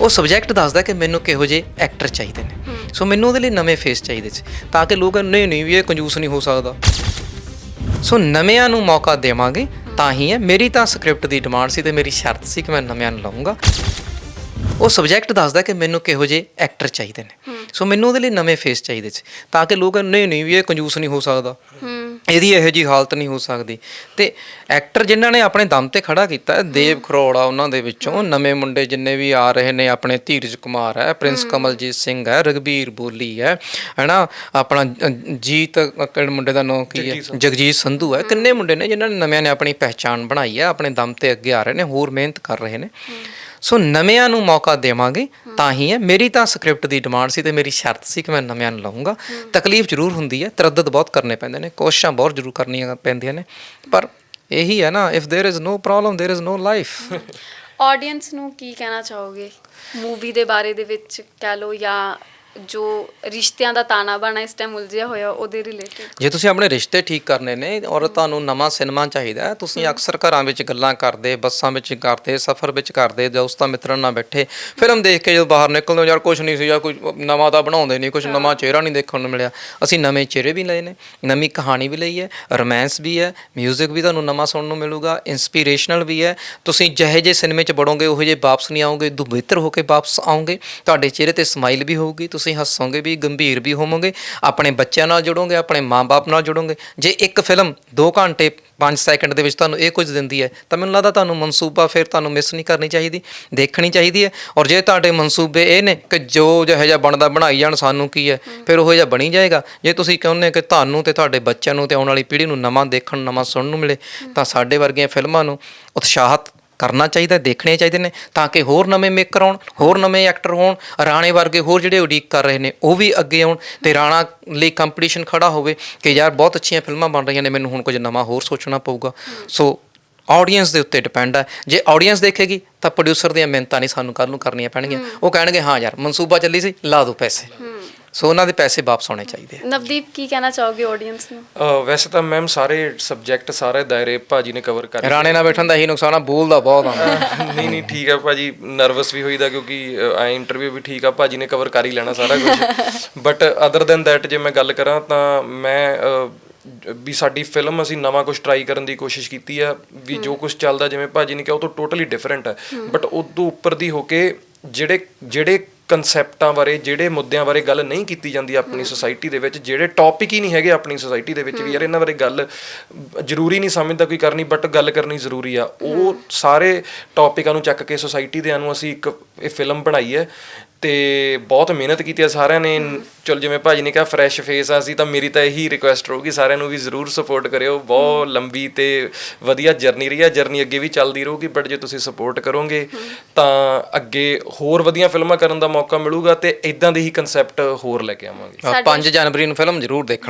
ਉਹ ਸਬਜੈਕਟ ਦੱਸਦਾ ਕਿ ਮੈਨੂੰ ਕਿਹੋ ਜਿਹੇ ਐਕਟਰ ਚਾਹੀਦੇ ਨੇ। ਸੋ ਮੈਨੂੰ ਉਹਦੇ ਲਈ ਨਵੇਂ ਫੇਸ ਚਾਹੀਦੇ ਸੀ ਤਾਂ ਕਿ ਲੋਕ ਨਹੀਂ ਨਹੀਂ ਵੀ ਇਹ ਕੰਜੂਸ ਨਹੀਂ ਹੋ ਸਕਦਾ। ਸੋ ਨਵਿਆਂ ਨੂੰ ਮੌਕਾ ਦੇਵਾਂਗੇ ਤਾਂ ਹੀ ਹੈ। ਮੇਰੀ ਤਾਂ ਸਕ੍ਰਿਪਟ ਦੀ ਡਿਮਾਂਡ ਸੀ ਤੇ ਮੇਰੀ ਸ਼ਰਤ ਸੀ ਕਿ ਮੈਂ ਨਵਿਆਂ ਨੂੰ ਲਾਉਂਗਾ ਉਹ ਸਬਜੈਕਟ ਦੱਸਦਾ ਕਿ ਮੈਨੂੰ ਕਿਹੋ ਜਿਹੇ ਐਕਟਰ ਚਾਹੀਦੇ ਨੇ। ਸੋ ਮੈਨੂੰ ਉਹਦੇ ਲਈ ਨਵੇਂ ਫੇਸ ਚਾਹੀਦੇ ਸੀ ਤਾਂ ਕਿ ਲੋਕ ਨਹੀਂ ਨਹੀਂ ਵੀ ਇਹ ਕੰਜੂਸ ਨਹੀਂ ਹੋ ਸਕਦਾ। ਹੂੰ। ਇਹਦੀ ਇਹੋ ਜੀ ਹਾਲਤ ਨਹੀਂ ਹੋ ਸਕਦੀ। ਤੇ ਐਕਟਰ ਜਿਨ੍ਹਾਂ ਨੇ ਆਪਣੇ ਦਮ ਤੇ ਖੜਾ ਕੀਤਾ ਦੇਵ ਖਰੋੜਾ ਉਹਨਾਂ ਦੇ ਵਿੱਚੋਂ ਨਵੇਂ ਮੁੰਡੇ ਜਿੰਨੇ ਵੀ ਆ ਰਹੇ ਨੇ ਆਪਣੇ ਧੀਰਜ ਕੁਮਾਰ ਹੈ ਪ੍ਰਿੰਸ ਕਮਲਜੀਤ ਸਿੰਘ ਹੈ ਰਗਬੀਰ ਬੋਲੀ ਹੈ ਹੈਨਾ? ਆਪਣਾ ਜੀਤ ਕਿਹੜੇ ਮੁੰਡੇ ਦਾ ਨਾਮ ਕੀ ਹੈ? ਜਗਜੀਤ ਸੰਧੂ। ਹੈ। ਕਿੰਨੇ ਮੁੰਡੇ ਨੇ ਜਿਨ੍ਹਾਂ ਨੇ ਨਵਿਆਂ ਨੇ ਆਪਣੀ ਪਹਿਚਾਣ ਬਣਾਈ ਹੈ ਆਪਣੇ ਦਮ ਤੇ ਅੱਗੇ ਆ ਰਹੇ ਨੇ ਹੋਰ ਮਿਹਨਤ ਕਰ ਰਹੇ ਨੇ। ਸੋ ਨਵਿਆਂ ਨੂੰ ਮੌਕਾ ਦੇਵਾਂਗੇ, ਤਾਂ ਹੀ ਹੈ। ਮੇਰੀ ਤਾਂ ਸਕ੍ਰਿਪਟ ਦੀ ਡਿਮਾਂਡ ਸੀ ਤੇ ਮੇਰੀ ਸ਼ਰਤ ਸੀ ਕਿ ਮੈਂ ਨਵਿਆਂ ਨੂੰ ਲਾਉਂਗਾ ਤਕਲੀਫ ਜ਼ਰੂਰ ਹੁੰਦੀ ਹੈ, ਤਰੱਦਦ ਬਹੁਤ ਕਰਨੇ ਪੈਂਦੇ ਨੇ, ਕੋਸ਼ਿਸ਼ਾਂ ਬਹੁਤ ਜ਼ਰੂਰ ਕਰਨੀਆਂ ਪੈਂਦੀਆਂ ਨੇ। ਪਰ ਇਹੀ ਹੈ ਨਾ if there is no problem there is no life audience ਨੂੰ ਕੀ ਕਹਿਣਾ ਚਾਹੋਗੇ? ਮੂਵੀ ਦੇ ਬਾਰੇ ਦੇ ਵਿੱਚ ਕਹਿ ਲੋ ਜਾਂ ਜੋ ਰਿਸ਼ਤਿਆਂ ਦਾ ਤਾਣਾ ਬਾਣਾ ਇਸ ਟਾਈਮ ਉਲਝਿਆ ਹੋਇਆ ਉਹਦੇ ਰਿਲੇਟਡ ਜੇ ਤੁਸੀਂ ਆਪਣੇ ਰਿਸ਼ਤੇ ਠੀਕ ਕਰਨੇ ਨੇ ਔਰ ਤੁਹਾਨੂੰ ਨਵਾਂ ਸਿਨੇਮਾ ਚਾਹੀਦਾ ਹੈ ਤੁਸੀਂ ਅਕਸਰ ਘਰਾਂ ਵਿੱਚ ਗੱਲਾਂ ਕਰਦੇ ਬੱਸਾਂ ਵਿੱਚ ਕਰਦੇ ਸਫ਼ਰ ਵਿੱਚ ਕਰਦੇ ਦੋਸਤਾਂ ਮਿੱਤਰਾਂ ਨਾਲ ਬੈਠੇ ਫਿਲਮ ਦੇਖ ਕੇ ਜਦੋਂ ਬਾਹਰ ਨਿਕਲਦੇ ਹੋ, ਯਾਰ ਕੁਝ ਨਹੀਂ ਸੀ ਜਾਂ ਕੁਝ ਨਵਾਂ ਤਾਂ ਬਣਾਉਂਦੇ ਨਹੀਂ ਕੁਝ ਨਵਾਂ ਚਿਹਰਾ ਨਹੀਂ ਦੇਖਣ ਨੂੰ ਮਿਲਿਆ। ਅਸੀਂ ਨਵੇਂ ਚਿਹਰੇ ਵੀ ਲਏ ਨੇ ਨਵੀਂ ਕਹਾਣੀ ਵੀ ਲਈ ਹੈ ਰੋਮਾਂਸ ਵੀ ਹੈ 뮤직 ਵੀ ਤੁਹਾਨੂੰ ਨਵਾਂ ਸੁਣਨ ਨੂੰ ਮਿਲੂਗਾ ਇਨਸਪੀਰੇਸ਼ਨਲ ਵੀ ਹੈ। ਤੁਸੀਂ ਜਿਹੇ ਜਿਹੇ ਸਿਨੇਮੇ 'ਚ ਵੜੋਗੇ ਉਹੋ ਜਿਹੇ ਵਾਪਸ ਨਹੀਂ ਆਓਗੇ ਦੁਬਿੱਤਰ ਹੋ ਕੇ ਵਾਪਸ ਆਓਗੇ ਤੁਹਾਡੇ ਚਿਹਰੇ ਤੇ ਸਮਾਈਲ ਵੀ ਹੋਊਗੀ ਤੁਸੀਂ ਹੱਸੋਗੇ ਵੀ ਗੰਭੀਰ ਵੀ ਹੋਵੋਗੇ ਆਪਣੇ ਬੱਚਿਆਂ ਨਾਲ ਜੁੜੋਗੇ ਆਪਣੇ ਮਾਪੇ ਨਾਲ ਜੁੜੋਗੇ। ਜੇ ਇੱਕ ਫਿਲਮ 2 ਘੰਟੇ 5 ਸੈਕਿੰਡ ਦੇ ਵਿੱਚ ਤੁਹਾਨੂੰ ਇਹ ਕੁਝ ਦਿੰਦੀ ਹੈ ਤਾਂ ਮੈਨੂੰ ਲੱਗਦਾ ਤੁਹਾਨੂੰ ਮਨਸੂਬਾ ਫਿਰ ਤੁਹਾਨੂੰ ਮਿਸ ਨਹੀਂ ਕਰਨੀ ਚਾਹੀਦੀ ਦੇਖਣੀ ਚਾਹੀਦੀ ਹੈ। ਔਰ ਜੇ ਤੁਹਾਡੇ ਮਨਸੂਬੇ ਇਹ ਨੇ ਕਿ ਜੋ ਜਿਹੋ ਜਿਹਾ ਬਣਦਾ ਬਣਾਈ ਜਾਣ ਸਾਨੂੰ ਕੀ ਹੈ ਫਿਰ ਉਹ ਜਿਹਾ ਬਣੀ ਜਾਏਗਾ। ਜੇ ਤੁਸੀਂ ਕਹਿੰਦੇ ਕਿ ਤੁਹਾਨੂੰ ਤੇ ਤੁਹਾਡੇ ਬੱਚਿਆਂ ਨੂੰ ਤੇ ਆਉਣ ਵਾਲੀ ਪੀੜ੍ਹੀ ਨੂੰ ਨਵਾਂ ਦੇਖਣ ਨਵਾਂ ਸੁਣਨ ਨੂੰ ਮਿਲੇ ਤਾਂ ਸਾਡੇ ਵਰਗੀਆਂ ਫਿਲਮਾਂ ਨੂੰ ਉਤਸ਼ਾਹਤ ਕਰਨਾ ਚਾਹੀਦਾ ਦੇਖਣੇ ਚਾਹੀਦੇ ਨੇ ਤਾਂ ਕਿ ਹੋਰ ਨਵੇਂ ਮੇਕਰ ਆਉਣ ਹੋਰ ਨਵੇਂ ਐਕਟਰ ਹੋਣ ਰਾਣੇ ਵਰਗੇ ਹੋਰ ਜਿਹੜੇ ਉਡੀਕ ਕਰ ਰਹੇ ਨੇ ਉਹ ਵੀ ਅੱਗੇ ਆਉਣ ਤੇ ਰਾਣਾ ਲਈ ਕੰਪੀਟੀਸ਼ਨ ਖੜਾ ਹੋਵੇ ਕਿ ਯਾਰ ਬਹੁਤ ਅੱਛੀਆਂ ਫਿਲਮਾਂ ਬਣ ਰਹੀਆਂ ਨੇ ਮੈਨੂੰ ਹੁਣ ਕੁਝ ਨਵਾਂ ਹੋਰ ਸੋਚਣਾ ਪਊਗਾ। ਸੋ ਆਡੀਅנס ਦੇ ਉੱਤੇ ਡਿਪੈਂਡ ਹੈ ਜੇ ਆਡੀਅנס ਦੇਖੇਗੀ ਤਾਂ ਪ੍ਰੋਡਿਊਸਰ ਦੀਆਂ ਮਿਹਨਤਾਂ ਨਹੀਂ ਸਾਨੂੰ ਕੱਲ ਨੂੰ ਕਰਨੀਆਂ ਪੈਣਗੀਆਂ। ਉਹ ਕਹਿਣਗੇ ਹਾਂ ਯਾਰ ਮਨਸੂਬਾ ਚੱਲੀ ਸੀ ਲਾ ਦਿਓ ਪੈਸੇ। ਸੋ ਉਹਨਾਂ ਦੇ ਪੈਸੇ ਵਾਪਸ ਆਉਣੇ ਚਾਹੀਦੇ ਆ। ਨਵਦੀਪ ਕੀ ਕਹਿਣਾ ਚਾਹੋਗੇ ਆਡੀਅנס ਨੂੰ? ਅਹ ਵੈਸੇ ਤਾਂ ਮੈਮ ਸਾਰੇ ਸਬਜੈਕਟ ਸਾਰੇ ਦਾਇਰੇ ਭਾਜੀ ਨੇ ਕਵਰ ਕਰ ਰਾਣੇ ਨਾਲ ਬੈਠਣ ਦਾ ਇਹੀ ਨੁਕਸਾਨ ਆ ਬੋਲਦਾ ਬਹੁਤ ਆ ਨਹੀਂ ਨਹੀਂ ਠੀਕ ਹੈ ਭਾਜੀ ਨਰਵਸ ਵੀ ਹੋਈਦਾ ਕਿਉਂਕਿ ਆ ਇੰਟਰਵਿਊ ਵੀ ਠੀਕ ਆ ਭਾਜੀ ਨੇ ਕਵਰ ਕਰ ਹੀ ਲੈਣਾ ਸਾਰਾ ਕੁਝ ਬਟ ਅਦਰ ਦੈਨ ਦੈਟ ਜੇ ਮੈਂ ਗੱਲ ਕਰਾਂ ਤਾਂ ਮੈਂ ਅਹ, ਵੀ ਸਾਡੀ ਫਿਲਮ ਅਸੀਂ ਨਵਾਂ ਕੁਝ ਟਰਾਈ ਕਰਨ ਦੀ ਕੋਸ਼ਿਸ਼ ਕੀਤੀ ਆ ਵੀ ਜੋ ਕੁਝ ਚੱਲਦਾ ਜਿਵੇਂ ਭਾਜੀ ਨੇ ਕਿਹਾ ਉਹ ਤੋਂ ਟੋਟਲੀ ਡਿਫਰੈਂਟ ਹੈ। ਬਟ ਉਦੋਂ ਉੱਪਰ ਦੀ ਹੋ ਕੇ ਜਿਹੜੇ ਜਿਹੜੇ ਕਨਸੈਪਟਾਂ ਬਾਰੇ ਜਿਹੜੇ ਮੁੱਦਿਆਂ ਬਾਰੇ ਗੱਲ ਨਹੀਂ ਕੀਤੀ ਜਾਂਦੀ ਆਪਣੀ ਸੋਸਾਇਟੀ ਦੇ ਵਿੱਚ ਜਿਹੜੇ ਟੌਪਿਕ ਹੀ ਨਹੀਂ ਹੈਗੇ ਆਪਣੀ ਸੋਸਾਇਟੀ ਦੇ ਵਿੱਚ ਵੀ ਯਾਰ ਇਹਨਾਂ ਬਾਰੇ ਗੱਲ ਜ਼ਰੂਰੀ ਨਹੀਂ ਸਮਝਦਾ ਕੋਈ ਕਰਨੀ ਬਟ ਗੱਲ ਕਰਨੀ ਜ਼ਰੂਰੀ ਆ। ਉਹ ਸਾਰੇ ਟੌਪਿਕਾਂ ਨੂੰ ਚੱਕ ਕੇ ਸੋਸਾਇਟੀ ਦੇ ਨੂੰ ਅਸੀਂ ਇੱਕ ਇਹ ਫਿਲਮ ਬਣਾਈ ਹੈ। ਤੇ ਬਹੁਤ ਮਿਹਨਤ ਕੀਤੀ ਆ ਸਾਰਿਆਂ ਨੇ। ਚਲ ਜਿਵੇਂ ਭਾਜੀ ਨੇ ਕਿਹਾ ਫਰੈਸ਼ ਫੇਸ ਆ ਸੀ ਤਾਂ ਮੇਰੀ ਤਾਂ ਇਹੀ ਰਿਕੁਐਸਟ ਰਹੂਗੀ ਸਾਰਿਆਂ ਨੂੰ ਵੀ ਜ਼ਰੂਰ ਸਪੋਰਟ ਕਰਿਓ। ਬਹੁਤ ਲੰਬੀ ਤੇ ਵਧੀਆ ਜਰਨੀ ਰਹੀ ਆ ਜਰਨੀ ਅੱਗੇ ਵੀ ਚੱਲਦੀ ਰਹੂਗੀ ਬਟ ਜੇ ਤੁਸੀਂ ਸਪੋਰਟ ਕਰੋਗੇ ਤਾਂ ਅੱਗੇ ਹੋਰ ਵਧੀਆ ਫਿਲਮਾਂ ਕਰਨ ਦਾ ਮੌਕਾ ਮਿਲੂਗਾ ਤੇ ਇਦਾਂ ਦੇ ਹੀ ਕਨਸੈਪਟ ਹੋਰ ਲੈ ਕੇ ਆਵਾਂਗੇ। 5 ਜਨਵਰੀ ਨੂੰ ਫਿਲਮ ਜ਼ਰੂਰ ਦੇਖਣ